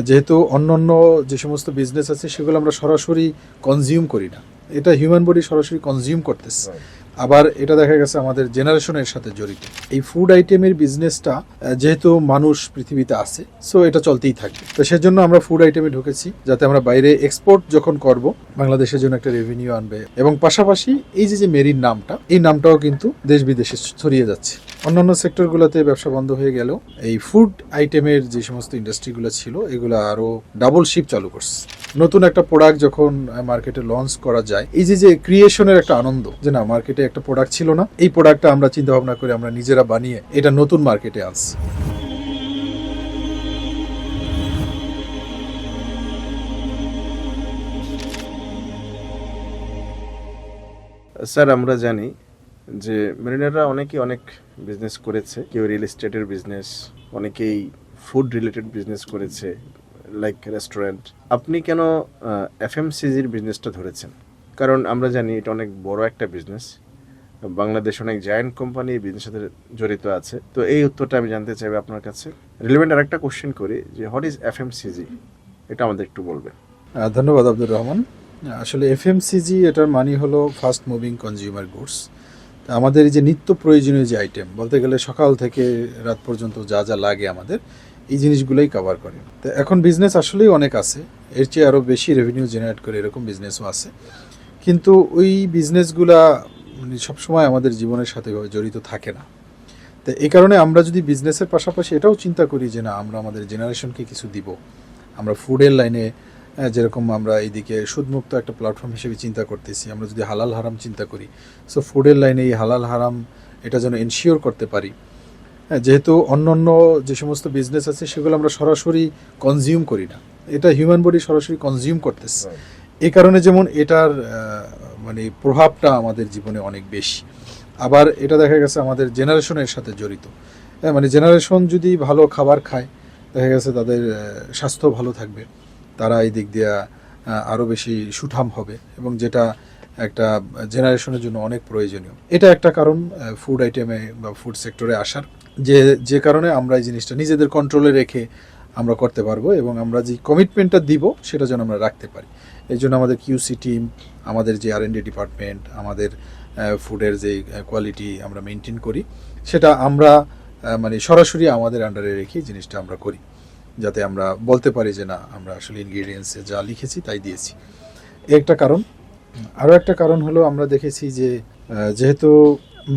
যেহেতু অন্য অন্য যে সমস্ত বিজনেস আছে, সেগুলো আমরা সরাসরি কনজিউম করি না। এটা হিউম্যান বডি সরাসরি কনজিউম করতেছে। আবার এটা দেখা গেছে আমাদের জেনারেশনের সাথে জড়িত। এই ফুড আইটেমের বিজনেসটা যেহেতু মানুষ পৃথিবীতে আছে সো এটা চলতেই থাকবে। তো সেজন্য আমরা ফুড আইটেমে ঢুকেছি, যাতে আমরা বাইরে এক্সপোর্ট যখন করব, বাংলাদেশের জন্য একটা রেভিনিউ আনবে। এবং পাশাপাশি এই যে যে মেরিন নামটা, এই নামটাও কিন্তু দেশ বিদেশে ছড়িয়ে যাচ্ছে। অন্যান্য সেক্টরগুলোতে ব্যবসা বন্ধ হয়ে গেলেও এই ফুড আইটেমের যে সমস্ত ইন্ডাস্ট্রিগুলো ছিল, এগুলো আরও ডাবল শিপ চালু করছে। নতুন একটা প্রোডাক্ট যখন মার্কেটে লঞ্চ করা যায়, এই যে যে ক্রিয়েশনের একটা আনন্দ, যে না মার্কেটে একটা প্রোডাক্ট ছিল না। এই প্রোডাক্টটা আমরা চিন্তা ভাবনা করে আমরা নিজেরা বানিয়ে এটা নতুন মার্কেটে আনছি। স্যার, আমরা জানি যে মেরিনাররা অনেকেই অনেক বিজনেস করেছে। কেউ রিয়েল এস্টেটের বিজনেস অনেকেই ফুড রিলেটেড বিজনেস করেছে লাইক রেস্টুরেন্ট আপনি কেন এফএমসিজির বিজনেসটা ধরেছেন? কারণ আমরা জানি এটা অনেক বড় একটা বিজনেস বাংলাদেশ অনেক জায়ান্ট কোম্পানি এই সাথে জড়িত আছে। তো এই উত্তরটা আমি জানতে চাইব আপনার কাছে। রিলেভেন্ট আর একটা কোশ্চেন করি, যে হোয়াট ইজ এফএমসিজি এটা আমাদের একটু বলবেন। ধন্যবাদ আব্দুর রহমান। আসলে এফএমসিজি এটার মানি হলো ফাস্ট মুভিং কনজিউমার গুডস আমাদের এই যে নিত্য প্রয়োজনীয় যে আইটেম বলতে গেলে সকাল থেকে রাত পর্যন্ত যা যা লাগে আমাদের, এই জিনিসগুলোই কভার করে। তো এখন বিজনেস আসলেই অনেক আছে, এর চেয়ে আরও বেশি রেভিনিউ জেনারেট করে এরকম বিজনেসও আছে। কিন্তু ওই বিজনেসগুলা মানে সবসময় আমাদের জীবনের সাথে জড়িত থাকে না। তো এই কারণে আমরা যদি বিজনেসের পাশাপাশি এটাও চিন্তা করি যে না আমরা আমাদের জেনারেশনকে কিছু দিব। আমরা ফুডের লাইনে যেরকম আমরা এইদিকে সুদমুক্ত একটা প্ল্যাটফর্ম হিসেবে চিন্তা করতেছি আমরা যদি হালাল হারাম চিন্তা করি সো ফুডের লাইনে এই হালাল হারাম এটা যেন এনশিওর করতে পারি। হ্যাঁ, যেহেতু অন্য অন্য যে সমস্ত বিজনেস আছে সেগুলো আমরা সরাসরি কনজিউম করি না। এটা হিউম্যান বডি সরাসরি কনজিউম করতেছে। এই কারণে যেমন এটার মানে প্রভাবটা আমাদের জীবনে অনেক বেশি। আবার এটা দেখা গেছে আমাদের জেনারেশনের সাথে জড়িত। হ্যাঁ, মানে জেনারেশন যদি ভালো খাবার খায় দেখা গেছে তাদের স্বাস্থ্য ভালো থাকবে তারা এই দিক দিয়ে আরও বেশি সুঠাম হবে এবং যেটা একটা জেনারেশনের জন্য অনেক প্রয়োজনীয়। এটা একটা কারণ ফুড আইটেমে বা ফুড সেক্টরে আসার। যে যে কারণে আমরা এই জিনিসটা নিজেদের কন্ট্রোলে রেখে আমরা করতে পারব এবং আমরা যে কমিটমেন্টটা দিব, সেটা যেন আমরা রাখতে পারি। এই জন্য আমাদের কিউসি টিম আমাদের যে আর ডিপার্টমেন্ট আমাদের ফুডের যে কোয়ালিটি আমরা মেনটেন করি, সেটা আমরা মানে সরাসরি আমাদের আন্ডারে রেখে জিনিসটা আমরা করি। যাতে আমরা বলতে পারি যে, না, আমরা আসলে ইনগ্রিডিয়েন্টসে যা লিখেছি, তাই দিয়েছি। একটা কারণ, আরও একটা কারণ হলো আমরা দেখেছি যে যেহেতু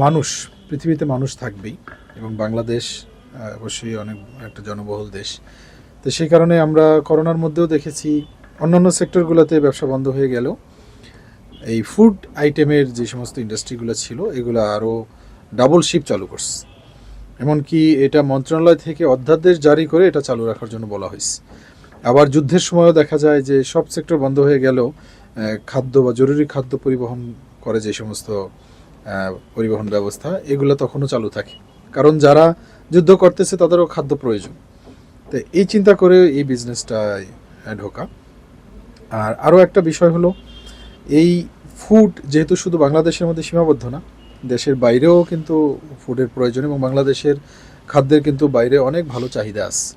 মানুষ, পৃথিবীতে মানুষ থাকবেই এবং বাংলাদেশ অবশ্যই অনেক একটা জনবহুল দেশ। তো সেই কারণে আমরা করোনার মধ্যেও দেখেছি অন্যান্য সেক্টরগুলোতে ব্যবসা বন্ধ হয়ে গেলেও এই ফুড আইটেমের যে সমস্ত ইন্ডাস্ট্রিগুলো ছিল এগুলো আরও ডাবল শিপ চালু করছে। এমনকি এটা মন্ত্রণালয় থেকে অধ্যাদেশ জারি করে এটা চালু রাখার জন্য বলা হয়েছে। আবার যুদ্ধের সময়ও দেখা যায় যে সব সেক্টর বন্ধ হয়ে আহ, খাদ্য বা জরুরি খাদ্য পরিবহন করে যে সমস্ত পরিবহন ব্যবস্থা এগুলো তখনও চালু থাকে। কারণ যারা যুদ্ধ করতেছে, তাদেরও খাদ্য প্রয়োজন। তো এই চিন্তা করে এই বিজনেসটা ঢোকা। আর আরও একটা বিষয় হলো, এই ফুড যেহেতু শুধু বাংলাদেশের মধ্যে সীমাবদ্ধ না, দেশের বাইরেও কিন্তু ফুডের প্রয়োজন এবং বাংলাদেশের খাদ্যের কিন্তু বাইরে অনেক ভালো চাহিদা আছে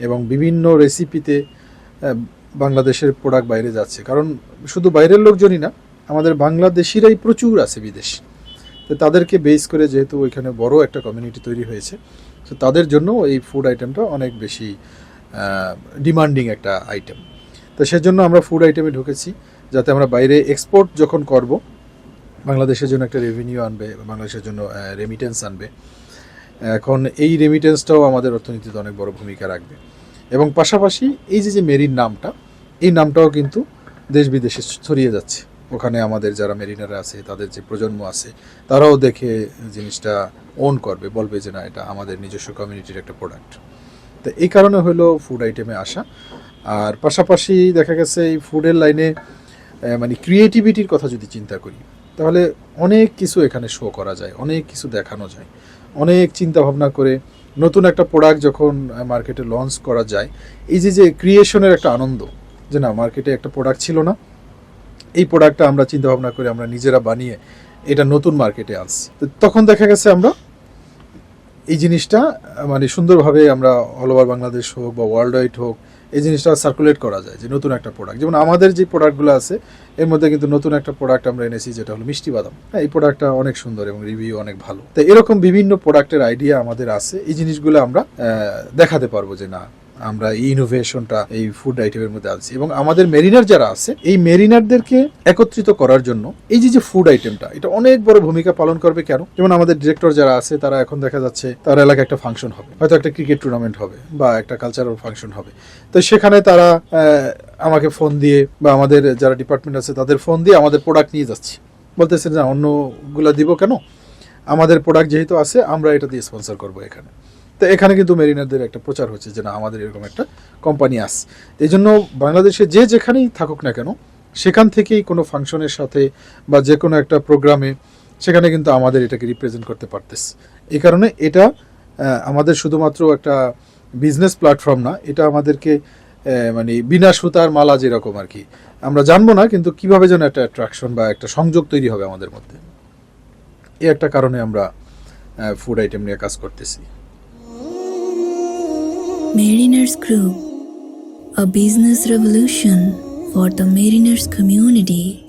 এবং বিভিন্ন রেসিপিতে বাংলাদেশের প্রোডাক্ট বাইরে যাচ্ছে। কারণ শুধু বাইরের লোকজনই না, আমাদের বাংলাদেশিরাই প্রচুর আছে বিদেশ। তো তাদেরকে বেস করে যেহেতু ওইখানে বড় একটা কমিউনিটি তৈরি হয়েছে তো তাদের জন্য এই ফুড আইটেমটা অনেক বেশি ডিমান্ডিং একটা আইটেম তো সেজন্য আমরা ফুড আইটেমে ঢুকেছি, যাতে আমরা বাইরে এক্সপোর্ট যখন করব, বাংলাদেশের জন্য একটা রেভিনিউ আনবে, বাংলাদেশের জন্য রেমিটেন্স আনবে। এখন এই রেমিটেন্সটাও আমাদের অর্থনীতিতে অনেক বড় ভূমিকা রাখবে। এবং পাশাপাশি এই যে যে মেরিন নামটা, এই নামটাও কিন্তু দেশ বিদেশে ছড়িয়ে যাচ্ছে। ওখানে আমাদের যারা মেরিনাররা আছে, তাদের যে প্রজন্ম আছে, তারাও দেখে জিনিসটা ওন করবে, বলবে যে না, এটা আমাদের নিজস্ব কমিউনিটির একটা প্রোডাক্ট তো এই কারণে হলো ফুড আইটেমে আসা। আর পাশাপাশি দেখা গেছে এই ফুডের লাইনে মানে ক্রিয়েটিভিটির কথা যদি চিন্তা করি, তাহলে অনেক কিছু এখানে শো করা যায়, অনেক কিছু দেখানো যায়। অনেক চিন্তা ভাবনা করে নতুন একটা প্রোডাক্ট যখন মার্কেটে লঞ্চ করা যায়, এই যে যে ক্রিয়েশনের একটা আনন্দ, যে না মার্কেটে একটা প্রোডাক্ট ছিল না এই প্রোডাক্টটা আমরা চিন্তা ভাবনা করে আমরা নিজেরা বানিয়ে এটা নতুন মার্কেটে আনছি। তো তখন দেখা গেছে আমরা এই জিনিসটা মানে সুন্দরভাবে আমরা অল ওভার বাংলাদেশ হোক বা ওয়ার্ল্ড ওয়াইড হোক, এই জিনিসটা সার্কুলেট করা যায় যে নতুন একটা প্রোডাক্ট যেমন আমাদের যে প্রোডাক্টগুলো আছে, এর মধ্যে কিন্তু নতুন একটা প্রোডাক্ট আমরা এনেছি যেটা হলো মিষ্টি বাদাম। হ্যাঁ এই প্রোডাক্টটা অনেক সুন্দর এবং রিভিউ অনেক ভালো। তো এরকম বিভিন্ন প্রোডাক্টের আইডিয়া আমাদের আছে। এই জিনিসগুলো আমরা দেখাতে পারব যে না আমরা এই ইনোভেশনটা এই ফুড আইটেমের মধ্যে আনছি। এবং আমাদের মেরিনার যারা আছে, এই মেরিনারদেরকে একত্রিত করার জন্য এই যে যে ফুড আইটেমটা এটা অনেক বড় ভূমিকা পালন করবে কেন? যেমন আমাদের ডিরেক্টর যারা আছে, তারা এখন দেখা যাচ্ছে তার এলাকায় একটা ফাংশন হবে। হয়তো একটা ক্রিকেট টুর্নামেন্ট হবে বা একটা কালচারাল ফাংশন হবে। তো সেখানে তারা আমাকে ফোন দিয়ে বা আমাদের যারা ডিপার্টমেন্ট আছে, তাদের ফোন দিয়ে আমাদের প্রোডাক্ট নিয়ে যাচ্ছি। বলতেছে যে অন্যগুলা দিব কেন? আমাদের প্রোডাক্ট যেহেতু আছে, আমরা এটা দিয়ে স্পন্সর করব এখানে। তো এখানে কিন্তু মেরিনারদের একটা প্রচার হচ্ছে যে না, আমাদের এরকম একটা কোম্পানি আছে। এই জন্য বাংলাদেশে যে যেখানেই থাকুক না কেন, সেখান থেকেই কোনো ফাংশনের সাথে বা যে কোনো একটা প্রোগ্রামে সেখানে কিন্তু আমাদের এটাকে রিপ্রেজেন্ট করতে পারতেছে। এই কারণে এটা আমাদের শুধুমাত্র একটা বিজনেস প্ল্যাটফর্ম না, এটা আমাদেরকে মানে বিনা সুতার মালা যেরকম আর কি। আমরা জানব না, কিন্তু কীভাবে যেন একটা অ্যাট্রাকশন বা একটা সংযোগ তৈরি হবে আমাদের মধ্যে। এ একটা কারণে আমরা ফুড আইটেম নিয়ে কাজ করতেছি। Mariners Group, a business revolution for the mariners community.